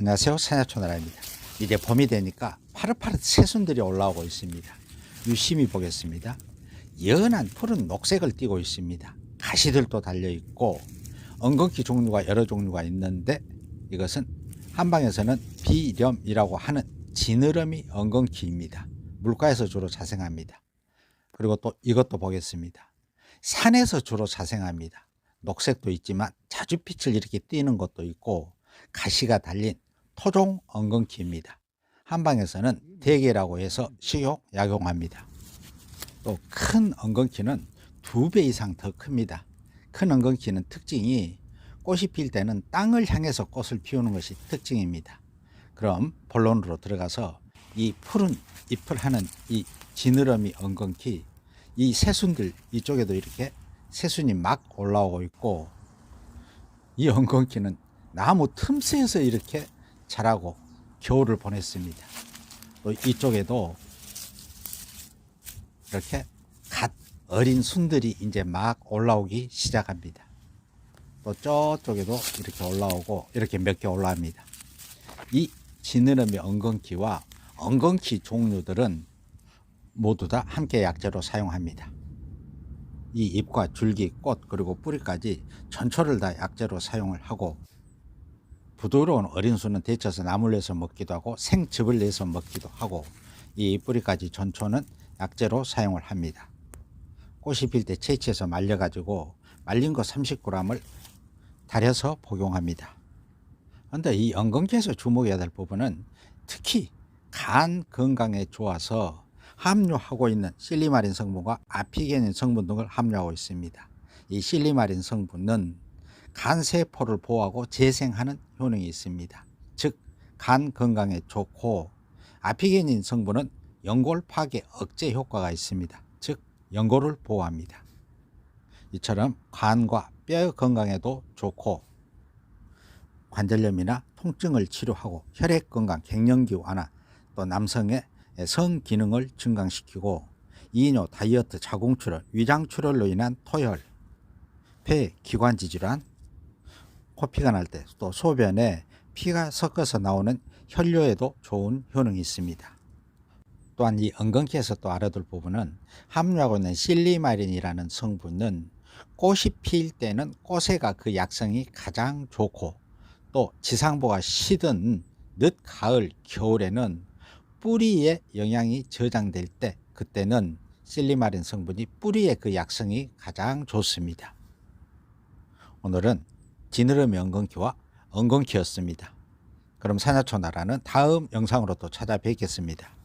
안녕하세요. 산야초나라입니다. 이제 봄이 되니까 파릇파릇 새순들이 올라오고 있습니다. 유심히 보겠습니다. 연한 푸른 녹색을 띠고 있습니다. 가시들도 달려 있고 엉겅퀴 종류가 여러 종류가 있는데 이것은 한방에서는 비렴이라고 하는 지느러미 엉겅퀴입니다. 물가에서 주로 자생합니다. 그리고 또 이것도 보겠습니다. 산에서 주로 자생합니다. 녹색도 있지만 자주 빛을 이렇게 띠는 것도 있고 가시가 달린 토종 엉겅퀴입니다. 한방에서는 대게라고 해서 식용 약용합니다. 또 큰 엉겅퀴는 두 배 이상 더 큽니다. 큰 엉겅퀴는 특징이 꽃이 필 때는 땅을 향해서 꽃을 피우는 것이 특징입니다. 그럼 본론으로 들어가서 이 푸른 잎을 하는 이 지느러미 엉겅퀴 이 새순들 이쪽에도 이렇게 새순이 막 올라오고 있고 이 엉겅퀴는 나무 틈새에서 이렇게 자라고 겨울을 보냈습니다. 또 이쪽에도 이렇게 갓 어린 순들이 이제 막 올라오기 시작합니다. 또 저쪽에도 이렇게 올라오고 이렇게 몇 개 올라옵니다. 이 지느러미 엉겅퀴와 엉겅퀴 종류들은 모두 다 함께 약재로 사용합니다. 이 잎과 줄기, 꽃 그리고 뿌리까지 전초를 다 약재로 사용을 하고 부드러운 어린 수는 데쳐서 나물 내서 먹기도 하고 생즙을 내서 먹기도 하고 이 뿌리까지 전초는 약재로 사용을 합니다. 꽃이 필 때 채취해서 말려가지고 말린 거 30g을 달여서 복용합니다. 그런데 이 엉겅퀴에서 주목해야 될 부분은 특히 간 건강에 좋아서 함유하고 있는 실리마린 성분과 아피게닌 성분 등을 함유하고 있습니다. 이 실리마린 성분은 간 세포를 보호하고 재생하는 효능이 있습니다. 즉, 간 건강에 좋고 아피게닌 성분은 연골 파괴 억제 효과가 있습니다. 즉, 연골을 보호합니다. 이처럼 간과 뼈 건강에도 좋고 관절염이나 통증을 치료하고 혈액 건강, 갱년기 완화, 또 남성의 성 기능을 증강시키고 이뇨, 다이어트, 자궁출혈, 위장출혈로 인한 토혈, 폐 기관지 질환, 코피가 날 때 또 소변에 피가 섞어서 나오는 혈뇨에도 좋은 효능이 있습니다. 또한 이 엉겅퀴에서 또 알아둘 부분은 함유하고 있는 실리마린이라는 성분은 꽃이 필 때는 꽃에가 그 약성이 가장 좋고 또 지상보가 시든 늦 가을 겨울에는 뿌리에 영양이 저장될 때 그때는 실리마린 성분이 뿌리에 그 약성이 가장 좋습니다. 오늘은 지느러미 엉겅퀴와 엉겅퀴였습니다. 그럼 산야초 나라는 다음 영상으로 또 찾아뵙겠습니다.